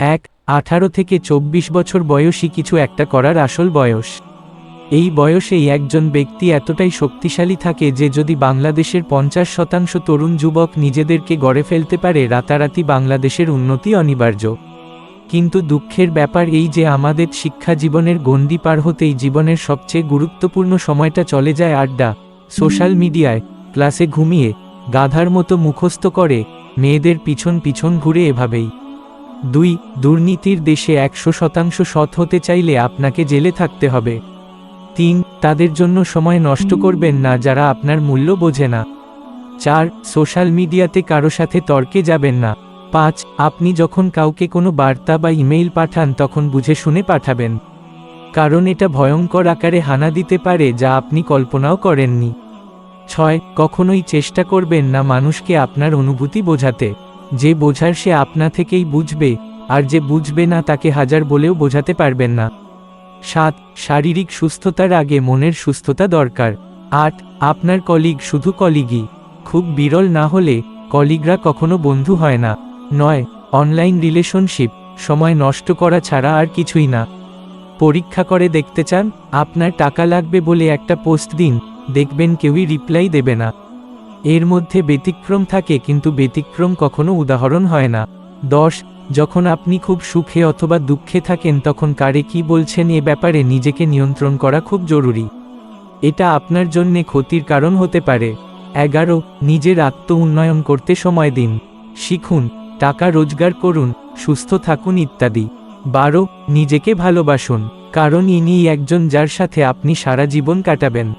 এক, আঠারো থেকে চব্বিশ বছর বয়সী কিছু একটা করার আসল বয়স। এই বয়সেই একজন ব্যক্তি এতটাই শক্তিশালী থাকে যে যদি বাংলাদেশের পঞ্চাশ শতাংশ তরুণ যুবক নিজেদেরকে গড়ে ফেলতে পারে, রাতারাতি বাংলাদেশের উন্নতি অনিবার্য। কিন্তু দুঃখের ব্যাপার এই যে আমাদের শিক্ষা জীবনের গণ্ডি পার হতেই জীবনের সবচেয়ে গুরুত্বপূর্ণ সময়টা চলে যায় আড্ডা, সোশ্যাল মিডিয়ায়, ক্লাসে ঘুমিয়ে, গাধার মতো মুখস্থ করে, মেয়েদের পিছন পিছন ঘুরে এভাবেই। দুই, দুর্নীতির দেশে একশো শতাংশ সৎ হতে চাইলে আপনাকে জেলে থাকতে হবে। তিন, তাদের জন্য সময় নষ্ট করবেন না যারা আপনার মূল্য বোঝে না। চার, সোশ্যাল মিডিয়াতে কারও সাথে তর্কে যাবেন না। পাঁচ, আপনি যখন কাউকে কোনো বার্তা বা ইমেইল পাঠান তখন বুঝে শুনে পাঠাবেন। কারণ এটা ভয়ঙ্কর আকারে হানা দিতে পারে যা আপনি কল্পনাও করেননি। ছয়, কখনোই চেষ্টা করবেন না মানুষকে আপনার অনুভূতি বোঝাতে। যে বোঝার সে আপনা থেকেই বুঝবে, আর যে বুঝবে না তাকে হাজার বলেও বোঝাতে পারবেন না। সাত, শারীরিক সুস্থতার আগে মনের সুস্থতা দরকার। আট, আপনার কলিগ শুধু কলিগই। খুব বিরল না হলে কলিগরা কখনো বন্ধু হয় না। নয়, অনলাইন রিলেশনশিপ, সময় নষ্ট করা ছাড়া আর কিছুই না। পরীক্ষা করে দেখতে চান, আপনার টাকা লাগবে বলে একটা পোস্ট দিন, দেখবেন কেউই রিপ্লাই দেবে না। এর মধ্যে ব্যতিক্রম থাকে কিন্তু ব্যতিক্রম কখনো উদাহরণ হয় না। দশ, যখন আপনি খুব সুখে অথবা দুঃখে থাকেন তখন কারে কি বলছেন এ ব্যাপারে নিজেকে নিয়ন্ত্রণ করা খুব জরুরি। এটা আপনার জন্যে ক্ষতির কারণ হতে পারে। এগারো, নিজের আত্ম উন্নয়ন করতে সময় দিন। শিখুন, টাকা রোজগার করুন, সুস্থ থাকুন ইত্যাদি। বারো, নিজেকে ভালোবাসুন। কারণ ইনি একজন যার সাথে আপনি সারা জীবন কাটাবেন।